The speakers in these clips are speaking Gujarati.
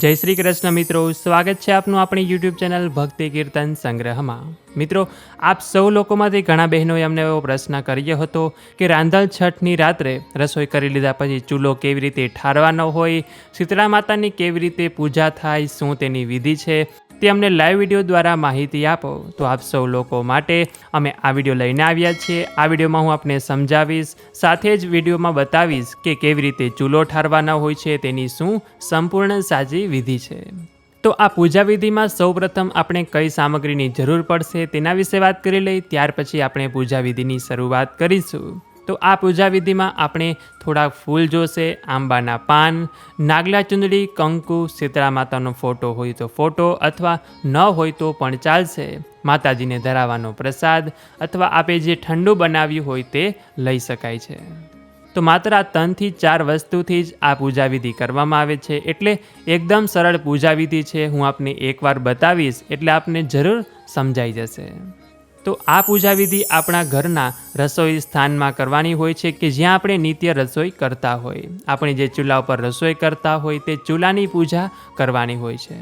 જય શ્રી કૃષ્ણ મિત્રો, સ્વાગત છે આપનું આપણી યુટ્યુબ ચેનલ ભક્તિ કીર્તન સંગ્રહમાં. મિત્રો, આપ સૌ લોકોમાંથી ઘણા બહેનોએ અમને એવો પ્રશ્ન કર્યો હતો કે રાંધલ છઠની રાત્રે રસોઈ કરી લીધા પછી ચૂલો કેવી રીતે ઠારવાનો હોય, શીતળા માતાની કેવી રીતે પૂજા થાય, શું તેની વિધિ છે? તે અમને લાઈવ વીડિયો દ્વારા માહિતી આપો. તો આપ સૌ લોકો માટે અમે આ વીડિયો લઈને આવ્યા છીએ. આ વિડીયોમાં હું આપને સમજાવીશ, સાથે જ વિડીયોમાં બતાવીશ કે કેવી રીતે ચૂલો ઠારવાના હોય છે, તેની શું સંપૂર્ણ સાચી વિધિ છે. તો આ પૂજા વિધિમાં સૌપ્રથમ આપણે કઈ સામગ્રીની જરૂર પડશે તેના વિશે વાત કરી લઈ. ત્યાર પછી આપણે પૂજા વિધિની શરૂઆત કરીશું. તો આ પૂજા વિધિમાં આપણે થોડાક ફૂલ જોશે, આંબાના પાન, નાગલા ચુંદડી, કંકુ, શીતળા માતાનો ફોટો હોય તો ફોટો અથવા ન હોય તો પણ ચાલશે. માતાજીને ધરાવવાનો પ્રસાદ અથવા આપે જે ઠંડુ બનાવ્યું હોય તે લઈ શકાય છે. તો માત્ર આ ત્રણથી ચાર વસ્તુથી જ આ પૂજાવિધિ કરવામાં આવે છે. એટલે એકદમ સરળ પૂજાવિધિ છે. હું આપને એકવાર બતાવીશ. એટલે આપને જરૂર સમજાઈ જશે. તો આ પૂજા વિધિ આપણા ઘરના રસોઈ સ્થાનમાં કરવાની હોય છે કે જ્યાં આપણે નિત્ય રસોઈ કરતા હોય. આપણે જે ચૂલા ઉપર રસોઈ કરતા હોય તે ચૂલાની પૂજા કરવાની હોય છે.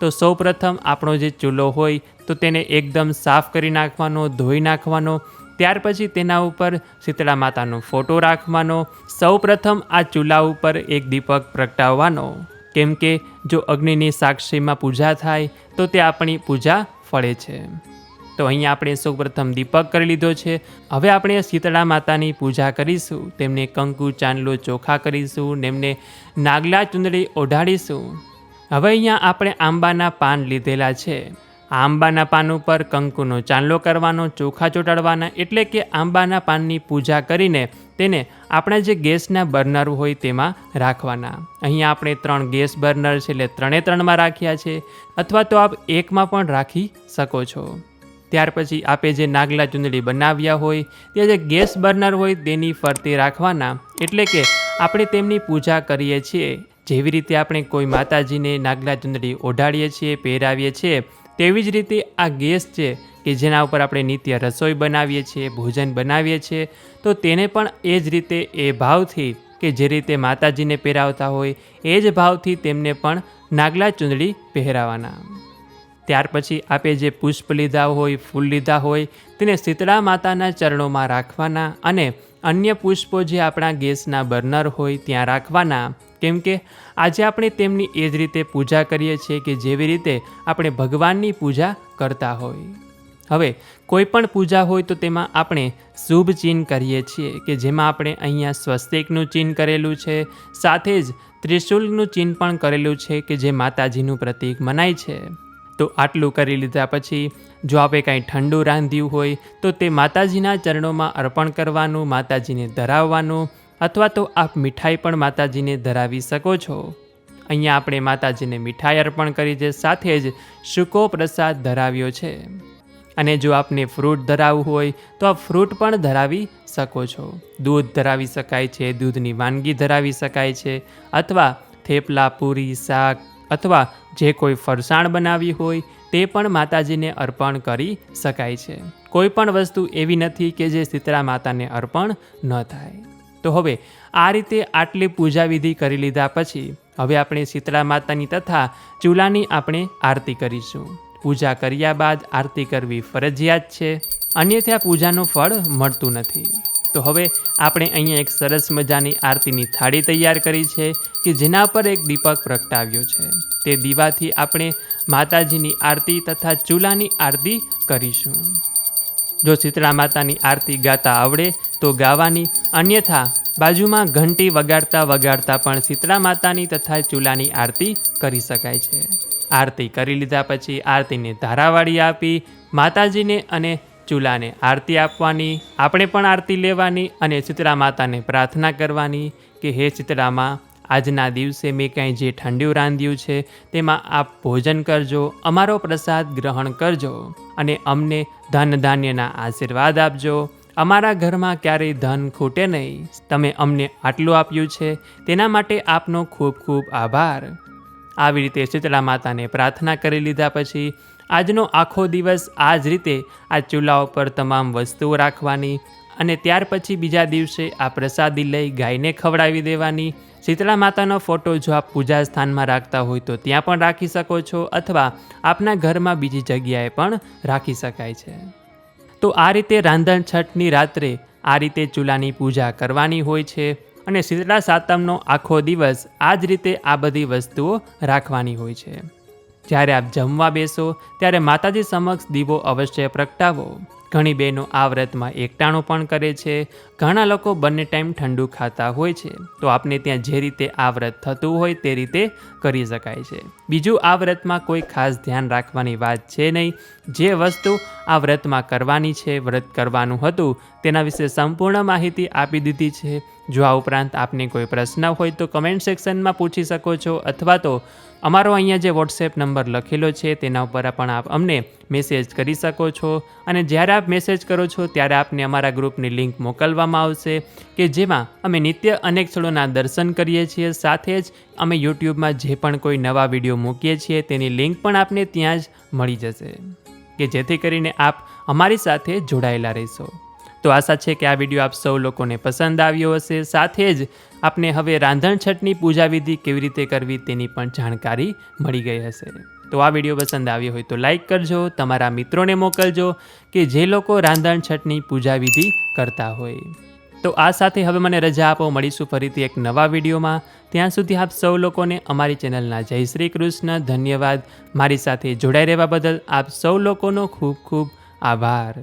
તો સૌપ્રથમ આપણો જે ચૂલો હોય તો તેને એકદમ સાફ કરી નાખવાનો, ધોઈ નાખવાનો, ત્યાર પછી તેના ઉપર શીતળા માતાનો ફોટો રાખવાનો, સૌપ્રથમ આ ચૂલા ઉપર એક દીપક પ્રગટાવવાનો. કેમ કે જો અગ્નિની સાક્ષીમાં પૂજા થાય તો તે આપણી પૂજા ફળે છે. તો અહીંયા આપણે સૌપ્રથમ દીપક કરી લીધો છે. હવે આપણે શીતળા માતાની પૂજા કરીશું, તેમને કંકુ, ચાંદલો ચોખા કરીશું, તેમને નાગલા ચુંદડી ઓઢાડીશું. હવે અહીંયા આપણે આંબાના પાન લીધેલા છે. આંબાના પાન ઉપર કંકુનો ચાંદલો કરવાનો, ચોખા ચોંટાડવાના, એટલે કે આંબાના પાનની પૂજા કરીને તેને આપણા જે ગેસના બર્નર હોય તેમાં રાખવાના. અહીંયા આપણે ત્રણ ગેસ બર્નર છે, એટલે ત્રણે ત્રણમાં રાખ્યા છે, અથવા તો આપ એકમાં પણ રાખી શકો છો. ત્યાર પછી આપે જે નાગલા ચૂંદડી બનાવ્યા હોય, તે જે ગેસ બર્નર હોય તેની ફરતે રાખવાના, એટલે કે આપણે તેમની પૂજા કરીએ છીએ. જેવી રીતે આપણે કોઈ માતાજીને નાગલા ચૂંદડી ઓઢાડીએ છીએ, પહેરાવીએ છીએ, તેવી જ રીતે આ ગેસ છે કે જેના ઉપર આપણે નિત્ય રસોઈ બનાવીએ છીએ, ભોજન બનાવીએ છીએ, તો તેને પણ એ જ રીતે એ ભાવથી કે જે રીતે માતાજીને પહેરાવતા હોય, એ જ ભાવથી તેમને પણ નાગલા ચૂંદડી પહેરાવાના. ત્યાર પછી આપે જે પુષ્પ લીધા હોય, ફૂલ લીધા હોય, તેને શીતળા માતાના ચરણોમાં રાખવાના અને અન્ય પુષ્પો જે આપણા ગેસના બર્નર હોય ત્યાં રાખવાના. કેમ કે આજે આપણે તેમની એ જ રીતે પૂજા કરીએ છીએ કે જેવી રીતે આપણે ભગવાનની પૂજા કરતા હોય. હવે કોઈ પણ પૂજા હોય તો તેમાં આપણે શુભ ચિહ્ન કરીએ છીએ કે જેમાં આપણે અહીંયા સ્વસ્તિકનું ચિહ્ન કરેલું છે, સાથે જ ત્રિશુલનું ચિહ્ન પણ કરેલું છે કે જે માતાજીનું પ્રતીક મનાય છે. તો આટલું કરી લીધા પછી જો આપે કાંઈ ઠંડુ રાંધ્યું હોય, તો તે માતાજીના ચરણોમાં અર્પણ કરવાનું, માતાજીને ધરાવવાનું, અથવા તો આપ મીઠાઈ પણ માતાજીને ધરાવી શકો છો. અહીંયા આપણે માતાજીને મીઠાઈ અર્પણ કરી છે સાથે જ સૂકો પ્રસાદ ધરાવ્યો છે. અને જો આપને ફ્રૂટ ધરાવવું હોય, તો આપ ફ્રૂટ પણ ધરાવી શકો છો. દૂધ ધરાવી શકાય છે, દૂધની વાનગી ધરાવી શકાય છે, અથવા થેપલા, પૂરી, શાક અથવા જે કોઈ ફરસાણ બનાવી હોય, તે પણ માતાજીને અર્પણ કરી શકાય છે. કોઈ પણ વસ્તુ એવી નથી કે જે શીતળા માતાને અર્પણ ન થાય. તો હવે, આ રીતે આટલી પૂજા વિધિ કરી લીધા પછી, હવે આપણે શીતળા માતાની તથા ચૂલાની આપણે આરતી કરીશું. પૂજા કર્યા બાદ આરતી કરવી ફરજિયાત છે. અન્યથા પૂજાનું ફળ મળતું નથી. તો હવે આપણે અહીંયા એક સરસ મજાની આરતીની થાળી તૈયાર કરી છે કે જેના પર એક દીપક પ્રગટાવ્યો છે. તે દીવાથી આપણે માતાજીની આરતી તથા ચૂલાની આરતી કરીશું. જો શીતળા માતાની આરતી ગાતા આવડે તો ગાવાની અન્યથા બાજુમાં ઘંટી વગાડતા વગાડતા પણ શીતળા માતાની તથા ચૂલાની આરતી કરી શકાય છે. આરતી કરી લીધા પછી આરતીને ધારાવાળી આપી માતાજીને અને ચૂલાને આરતી આપવાની, આપણે પણ આરતી લેવાની અને શીતળા માતાને પ્રાર્થના કરવાની કે હે શીતળામાં આજના દિવસે મેં કાંઈ જે ઠંડુ રાંધ્યું છે તેમાં આપ ભોજન કરજો, અમારો પ્રસાદ ગ્રહણ કરજો અને અમને ધન ધાન્યના આશીર્વાદ આપજો. અમારા ઘરમાં ક્યારેય ધન ખૂટે નહીં. તમે અમને આટલું આપ્યું છે, તેના માટે આપનો ખૂબ ખૂબ આભાર. આવી રીતે શીતળા માતાને પ્રાર્થના કરી લીધા પછી આજનો આખો દિવસ આ જ રીતે આ ચૂલા ઉપર તમામ વસ્તુઓ રાખવાની અને ત્યાર પછી બીજા દિવસે આ પ્રસાદી લઈ ગાયને ખવડાવી દેવાની. શીતળા માતાનો ફોટો જો આપ પૂજા સ્થાનમાં રાખતા હોય તો ત્યાં પણ રાખી શકો છો અથવા આપના ઘરમાં બીજી જગ્યાએ પણ રાખી શકાય છે. તો આ રીતે રાંધણ છઠની રાત્રે આ રીતે ચૂલાની પૂજા કરવાની હોય છે અને શીતળા સાતમનો આખો દિવસ આ જ રીતે આ બધી વસ્તુઓ રાખવાની હોય છે. જ્યારે આપ જમવા બેસો, ત્યારે માતાજી સમક્ષ દીવો અવશ્ય પ્રગટાવો. ઘણી બહેનો આ વ્રતમાં એકટાણું પણ કરે છે. ઘણા લોકો બંને ટાઈમ ઠંડુ ખાતા હોય છે. તો આપને ત્યાં જે રીતે આ વ્રત થતું હોય તે રીતે કરી શકાય છે. બીજું, આ વ્રતમાં કોઈ ખાસ ધ્યાન રાખવાની વાત છે નહીં. જે વસ્તુ આ વ્રતમાં કરવાની છે, વ્રત કરવાનું હતું, તેના વિશે સંપૂર્ણ માહિતી આપી દીધી છે. જો આ ઉપરાંત આપને કોઈ પ્રશ્ન હોય તો કમેન્ટ સેક્શનમાં પૂછી શકો છો અથવા તો અમારો અહીંયા જે વોટ્સએપ નંબર લખેલો છે, તેના ઉપર પણ આપ અમને મેસેજ કરી શકો છો. અને જ્યારે આપ મેસેજ કરો છો, ત્યારે આપને અમારા ગ્રુપની લિંક મોકલવામાં આવશે કે જેમાં અમે નિત્ય અનેક સ્થળોના દર્શન કરીએ છીએ. સાથે જ અમે યુટ્યુબમાં જે પણ કોઈ નવા વીડિયો મૂકીએ છીએ, તેની લિંક પણ આપને ત્યાં જ મળી જશે. કે જેથી કરીને આપ અમારી સાથે જોડાયેલા રહેશો. તો આશા છે કે આ વીડિયો આપ સૌ લોકોને પસંદ આવ્યો હશે. સાથે જ આપને હવે રાંધણ છઠની પૂજા વિધિ કેવી રીતે કરવી તેની પણ જાણકારી મળી ગઈ હશે. તો આ વીડિયો પસંદ આવ્યો હોય તો લાઈક કરજો, તમારા મિત્રોને મોકલજો કે જે લોકો રાંધણ છઠની પૂજા વિધિ કરતા હોય. તો આ સાથે હવે મને રજા આપો. મળીશું ફરીથી એક નવા વિડીયોમાં. ત્યાં સુધી આપ સૌ લોકોને અમારી ચેનલના જય શ્રી કૃષ્ણ. ધન્યવાદ. મારી સાથે જોડાઈ રહેવા બદલ આપ સૌ લોકોનો ખૂબ ખૂબ આભાર.